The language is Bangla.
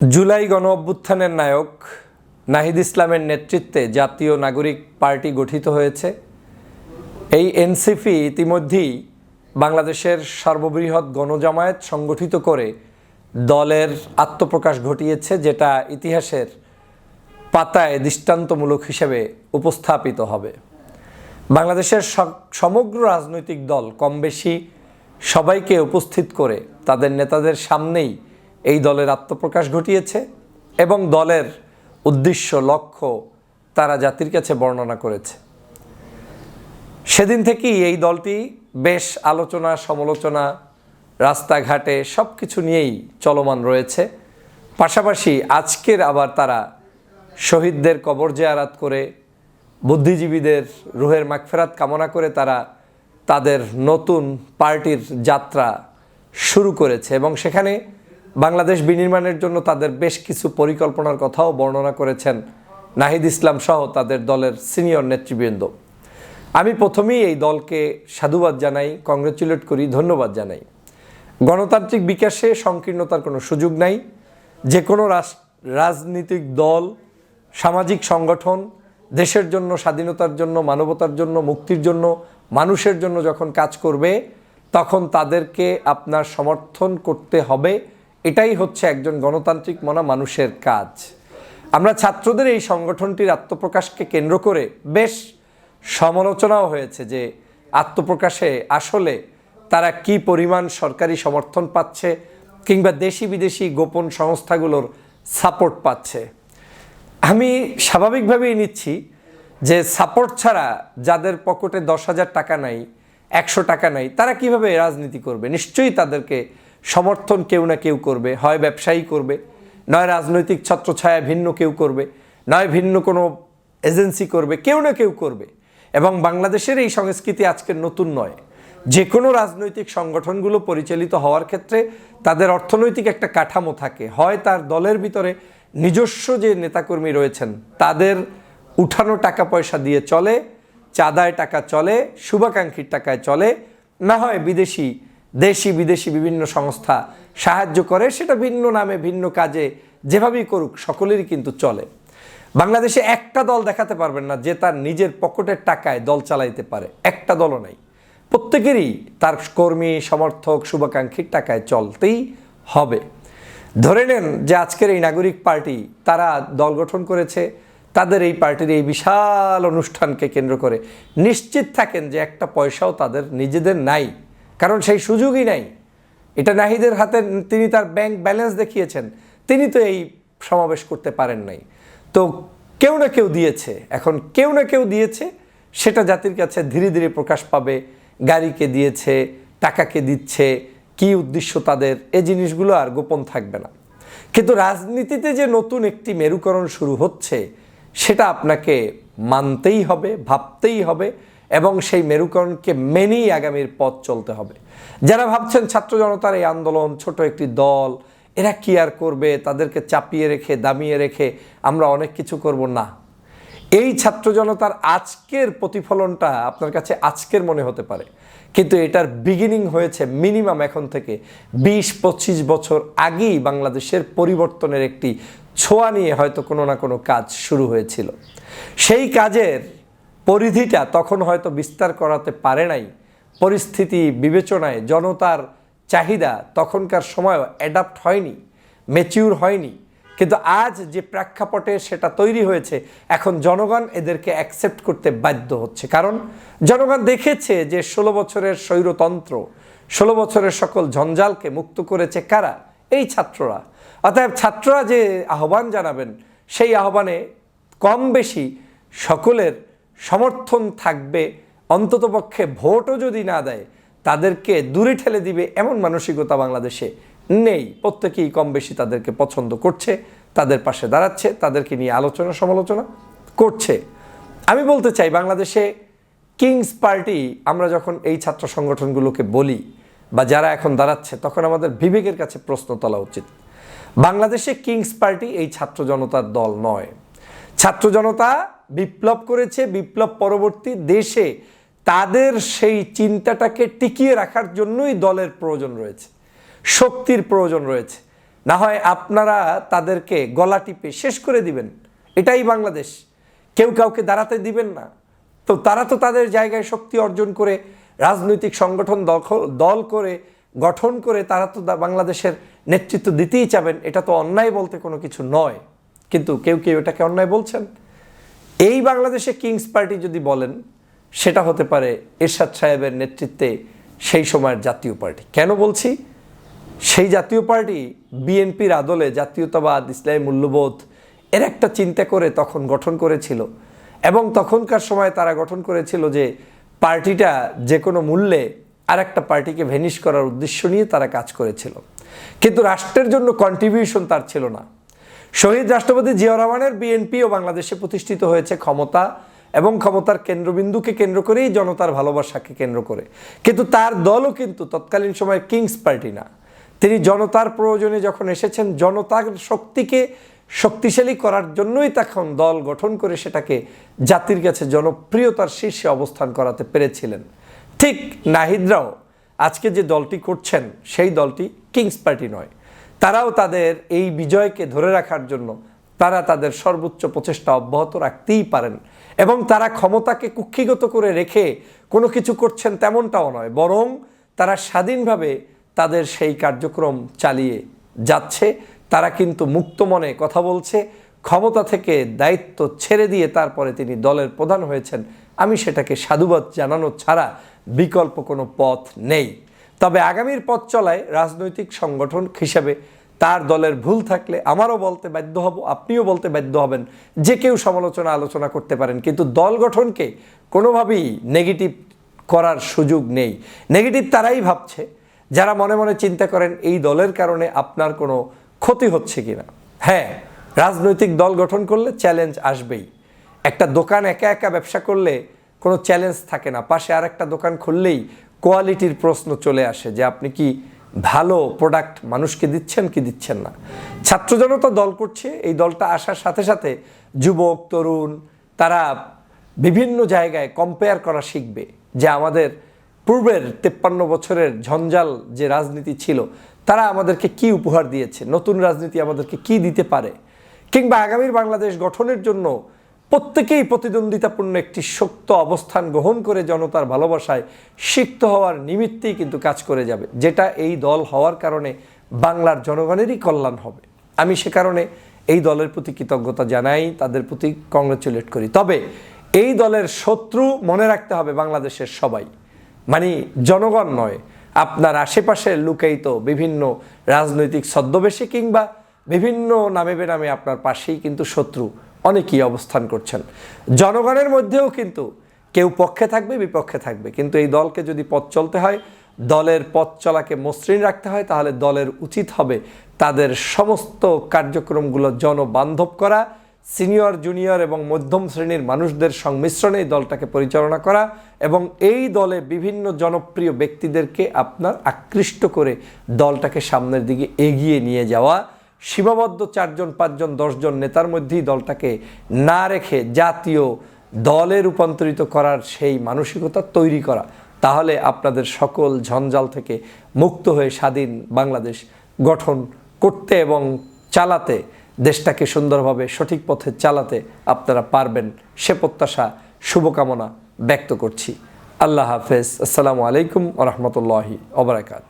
জুলাই গণ অভ্যুত্থানের নায়ক নাহিদ ইসলামের নেতৃত্বে জাতীয় নাগরিক পার্টি গঠিত হয়েছে। এই এনসিপি ইতিমধ্যেই বাংলাদেশের সর্ববৃহৎ গণজামায়াত সংগঠিত করে দলের আত্মপ্রকাশ ঘটিয়েছে, যেটা ইতিহাসের পাতায় দৃষ্টান্তমূলক হিসেবে উপস্থাপিত হবে। বাংলাদেশের সমগ্র রাজনৈতিক দল কম বেশি সবাইকে উপস্থিত করে তাদের নেতাদের সামনেই এই দলের আত্মপ্রকাশ ঘটিয়েছে এবং দলের উদ্দেশ্য, লক্ষ্য তারা জাতির কাছে বর্ণনা করেছে। সেদিন থেকেই এই দলটি বেশ আলোচনা, সমালোচনা, রাস্তাঘাটে সব কিছু নিয়েই চলমান রয়েছে। পাশাপাশি আজকের আবার তারা শহীদদের কবর জিয়ারাত করে, বুদ্ধিজীবীদের রুহের মাগফেরাত কামনা করে তারা তাদের নতুন পার্টির যাত্রা শুরু করেছে এবং সেখানে বাংলাদেশ বিনির্মাণের জন্য তাদের বেশ কিছু পরিকল্পনার কথাও বর্ণনা করেছেন নাহিদ ইসলাম সহ তাদের দলের সিনিয়র নেতৃবৃন্দ। আমি প্রথমেই এই দলকে সাধুবাদ জানাই কংগ্রেচুলেট করি, ধন্যবাদ জানাই। গণতান্ত্রিক বিকাশে সংকীর্ণতার কোনো সুযোগ নাই। যে কোনো রাজনৈতিক দল, সামাজিক সংগঠন, দেশের জন্য, স্বাধীনতার জন্য, মানবতার জন্য, মুক্তির জন্য, মানুষের জন্য যখন কাজ করবে, তখন তাদেরকে আপনার সমর্থন করতে হবে। এটাই হচ্ছে একজন গণতান্ত্রিক মনা মানুষের কাজ। আমরা ছাত্রদের এই সংগঠনটির আত্মপ্রকাশকে কেন্দ্র করে বেশ সমালোচনাও হয়েছে যে আত্মপ্রকাশে আসলে তারা কি পরিমাণ সরকারি সমর্থন পাচ্ছে কিংবা দেশি বিদেশি গোপন সংস্থাগুলোর সাপোর্ট পাচ্ছে। আমি স্বাভাবিকভাবেই নিচ্ছি যে সাপোর্ট ছাড়া যাদের পকেটে দশ হাজার টাকা নাই, একশো টাকা নাই, তারা কীভাবে রাজনীতি করবে? নিশ্চয়ই তাদেরকে সমর্থন কেউ না কেউ করবে, হয় ব্যবসায়ী করবে, নয় রাজনৈতিক ছত্রছায়া ভিন্ন কেউ করবে, নয় ভিন্ন কোনো এজেন্সি করবে, কেউ না কেউ করবে। এবং বাংলাদেশের এই সংস্কৃতি আজকের নতুন নয়। যে কোনো রাজনৈতিক সংগঠনগুলো পরিচালিত হওয়ার ক্ষেত্রে তাদের অর্থনৈতিক একটা কাঠামো থাকে। হয় তার দলের ভিতরে নিজস্ব যে নেতাকর্মী রয়েছেন, তাদের উঠানো টাকা পয়সা দিয়ে চলে, চাঁদায় টাকা চলে, শুভাকাঙ্ক্ষীর টাকায় চলে, না হয় বিদেশি দেশি বিদেশি বিভিন্ন সংস্থা সাহায্য করে, সেটা ভিন্ন নামে ভিন্ন কাজে যেভাবেই করুক সকলেরই কিন্তু চলে। বাংলাদেশে একটা দল দেখাতে পারবেন না যে তার নিজের পকেটের টাকায় দল চালাইতে পারে। একটা দলও নাই। প্রত্যেকেরই তার কর্মী, সমর্থক, শুভাকাঙ্ক্ষীর টাকায় চলতেই হবে। ধরে নেন যে আজকের এই নাগরিক পার্টি, তারা দল গঠন করেছে, তাদের এই পার্টির এই বিশাল অনুষ্ঠানকে কেন্দ্র করে নিশ্চিত থাকেন যে একটা পয়সাও তাদের নিজেদের নাই। কারণ সেই সুযোগই নাই। এটা নাহিদের হাতে তিনি তার ব্যাংক ব্যালেন্স দেখিয়েছেন। তিনি তো এই সমাবেশ করতে পারেন নাই। তো কেউ না কেউ দিয়েছে। এখন কেউ না কেউ দিয়েছে। সেটা জাতির কাছে ধীরে ধীরে প্রকাশ পাবে। গাড়িকে দিয়েছে, টাকাকে দিচ্ছে, কি উদ্দেশ্য তাদের এই জিনিসগুলো আর গোপন থাকবে না। কিন্তু রাজনীতিতে যে নতুন একটি মেরুকরণ শুরু হচ্ছে, সেটা আপনাকে মানতেই হবে, ভাবতেই হবে। এবং সেই মেরুকরণকে মেনেই আগামীর পথ চলতে হবে। যারা ভাবছেন ছাত্র জনতার এই আন্দোলন, ছোট একটি দল, এরা কি আর করবে, তাদেরকে চাপিয়ে রেখে, দামিয়ে রেখে আমরা অনেক কিছু করব না। এই ছাত্র জনতার আজকের প্রতিফলনটা আপনার কাছে আজকের মনে হতে পারে। কিন্তু এটার বিগিনিং হয়েছে মিনিমাম এখন থেকে বিশ, পঁচিশ বছর আগেই বাংলাদেশের পরিবর্তনের একটি ছোঁয়া নিয়ে হয়তো কোনো না কোনো কাজ শুরু হয়েছিল। সেই কাজের পরিধিটা তখন হয়তো বিস্তার করাতে পারে নাই। পরিস্থিতি বিবেচনায় জনতার চাহিদা তখনকার সময়ও অ্যাডাপ্ট হয়নি ম্যাচিউর হয়নি। কিন্তু আজ যে প্রেক্ষাপটে সেটা তৈরি হয়েছে, এখন জনগণ এদেরকে অ্যাকসেপ্ট করতে বাধ্য হচ্ছে। কারণ জনগণ দেখেছে যে ষোলো বছরের স্বৈরতন্ত্র, ষোলো বছরের সকল ঝঞ্ঝালকে মুক্ত করেছে কারা? এই ছাত্ররা। অতএব ছাত্ররা যে আহ্বান জানাবেন, সেই আহ্বানে কম বেশি সকলের সমর্থন থাকবে অন্ততপক্ষে ভোটও যদি না দেয়, তাদেরকে দূরে ঠেলে দিবে এমন মানসিকতা বাংলাদেশে নেই। প্রত্যেকেই কম বেশি তাদেরকে পছন্দ করছে, তাদের পাশে দাঁড়াচ্ছে, তাদেরকে নিয়ে আলোচনা সমালোচনা করছে। আমি বলতে চাই, বাংলাদেশে কিংস পার্টি, আমরা যখন এই ছাত্র সংগঠনগুলোকে বলি বা যারা এখন দাঁড়াচ্ছে, তখন আমাদের বিবেকের কাছে প্রশ্ন তোলা উচিত। বাংলাদেশে কিংস পার্টি এই ছাত্র জনতার দল নয়। ছাত্র জনতা বিপ্লব করেছে, বিপ্লব পরবর্তী দেশে তাদের সেই চিন্তাটাকে টিকিয়ে রাখার জন্যই দলের প্রয়োজন রয়েছে, শক্তির প্রয়োজন রয়েছে। না হয় আপনারা তাদেরকে গলা টিপে শেষ করে দিবেন। এটাই বাংলাদেশ। কেউ কাউকে দাঁড়াতে দিবেন না। তো তারা তো তাদের জায়গায় শক্তি অর্জন করে, রাজনৈতিক সংগঠন দল করে, গঠন করে, তারা তো বাংলাদেশের নেতৃত্ব দিতেই চাবেন। এটা তো অন্যায় বলতে কোনো কিছু নয়। কিন্তু কেউ কেউ এটাকে অন্যায় বলছেন? এই বাংলাদেশে কিংস পার্টি যদি বলেন, সেটা হতে পারে এরশাদ সাহেবের নেতৃত্বে সেই সময়ের জাতীয় পার্টি। কেন বলছি? সেই জাতীয় পার্টি বিএনপির আদলে জাতীয়তাবাদ, ইসলামী মূল্যবোধ, এর একটা চিন্তা করে তখন গঠন করেছিল। এবং তখনকার সময় তারা গঠন করেছিল যে পার্টিটা যে কোনো মূল্যে আর একটা পার্টিকে ভেনিশ করার উদ্দেশ্য নিয়ে তারা কাজ করেছিল। কিন্তু রাষ্ট্রের জন্য কন্ট্রিবিউশন তার ছিল না। শহীদ রাষ্ট্রপতি জিয়াউর রহমানের বিএনপিও বাংলাদেশে প্রতিষ্ঠিত হয়েছে ক্ষমতা এবং ক্ষমতার কেন্দ্রবিন্দুকে কেন্দ্র করেই জনতার ভালোবাসাকে কেন্দ্র করে। কিন্তু তার দলও কিন্তু তৎকালীন সময় কিংস পার্টি না। তিনি জনতার প্রয়োজনে যখন এসেছেন, জনতার শক্তিকে শক্তিশালী করার জন্যই তখন দল গঠন করে সেটাকে জাতির কাছে জনপ্রিয়তার শীর্ষে অবস্থান করাতে পেরেছিলেন। ঠিক নাহিদরাও আজকে যে দলটি করছেন, সেই দলটি কিংস পার্টি নয়। তারাও তাদের এই বিজয়কে ধরে রাখার জন্য তারা তাদের সর্বোচ্চ প্রচেষ্টা অব্যাহত রাখতেই পারেন। এবং তারা ক্ষমতাকে কুক্ষিগত করে রেখে কোনো কিছু করছেন তেমনটাও নয়, বরং তারা স্বাধীনভাবে তাদের সেই কার্যক্রম চালিয়ে যাচ্ছে। তারা কিন্তু মুক্ত মনে কথা বলছে, ক্ষমতা থেকে দায়িত্ব ছেড়ে দিয়ে তারপরে তিনি দলের প্রধান হয়েছেন। আমি সেটাকে সাধুবাদ জানানো ছাড়া বিকল্প কোনো পথ নেই। তবে আগামীর পথ চলায় রাজনৈতিক সংগঠন হিসেবে তার দলের ভুল থাকলে আমারও বলতে বাধ্য হব, আপনিও বলতে বাধ্য হবেন, যে কেউ সমালোচনা আলোচনা করতে পারেন। কিন্তু দল গঠনকে কোনোভাবেই নেগেটিভ করার সুযোগ নেই। নেগেটিভ তারাই ভাবছে, যারা মনে মনে চিন্তা করেন এই দলের কারণে আপনার কোনো ক্ষতি হচ্ছে কিনা। হ্যাঁ রাজনৈতিক দল গঠন করলে চ্যালেঞ্জ আসবেই। একটা দোকান একা একা ব্যবসা করলে কোনো চ্যালেঞ্জ থাকে না। পাশে আর একটা দোকান খুললেই কোয়ালিটির প্রশ্ন চলে আসে যে আপনি কি ভালো প্রোডাক্ট মানুষকে দিচ্ছেন কি দিচ্ছেন না? ছাত্র জনতা দল করছে, এই দলটা আসার সাথে সাথে যুবক, তরুণ, তারা বিভিন্ন জায়গায় কম্পেয়ার করা শিখবে যে আমাদের পূর্বের তেপ্পান্ন বছরের ঝঞ্ঝাল যে রাজনীতি ছিল, তারা আমাদেরকে কি উপহার দিয়েছে? নতুন রাজনীতি আমাদেরকে কি দিতে পারে? কিংবা আগামীর বাংলাদেশ গঠনের জন্য প্রত্যেকেই প্রতিদ্বন্দ্বিতাপূর্ণ একটি শক্ত অবস্থান গ্রহণ করে জনতার ভালোবাসায় সিক্ত হওয়ার নিমিত্তেই কিন্তু কাজ করে যাবে, যেটা এই দল হওয়ার কারণে বাংলার জনগণেরই কল্যাণ হবে। আমি সে কারণে এই দলের প্রতি কৃতজ্ঞতা জানাই, তাদের প্রতি কংগ্রেচুলেট করি। তবে এই দলের শত্রু মনে রাখতে হবে বাংলাদেশের সবাই। মানে জনগণ নয়, আপনার আশেপাশে লুকায়িত বিভিন্ন রাজনৈতিক ছদ্মবেশে কিংবা বিভিন্ন নামে বেনামে আপনার পাশেই কিন্তু শত্রু। অনেকেই অবস্থান করছেন। জনগণের মধ্যেও কিন্তু কেউ পক্ষে থাকবে, বিপক্ষে থাকবে। কিন্তু এই দলকে যদি পথ চলতে হয়, দলের পথ চলাকে মসৃণ রাখতে হয়, তাহলে দলের উচিত হবে তাদের সমস্ত কার্যক্রমগুলো জনবান্ধব করা, সিনিয়র, জুনিয়র এবং মধ্যম শ্রেণির মানুষদের সংমিশ্রণে এই দলটাকে পরিচালনা করা এবং এই দলে বিভিন্ন জনপ্রিয় ব্যক্তিদেরকে আপনার আকৃষ্ট করে দলটাকে সামনের দিকে এগিয়ে নিয়ে যাওয়া সীমাবদ্ধ চারজন, পাঁচজন, দশজন নেতার মধ্যেই দলটাকে না রেখে জাতীয় দলে রূপান্তরিত করার সেই মানসিকতা তৈরি করা। তাহলে আপনাদের সকল ঝঞ্ঝাল থেকে মুক্ত হয়ে স্বাধীন বাংলাদেশ গঠন করতে এবং চালাতে, দেশটাকে সুন্দরভাবে সঠিক পথে চালাতে আপনারা পারবেন সে প্রত্যাশা, শুভকামনা ব্যক্ত করছি। আল্লাহ হাফেজ। আসসালামু আলাইকুম ওরহমতুল্লাহি ওবরাকাত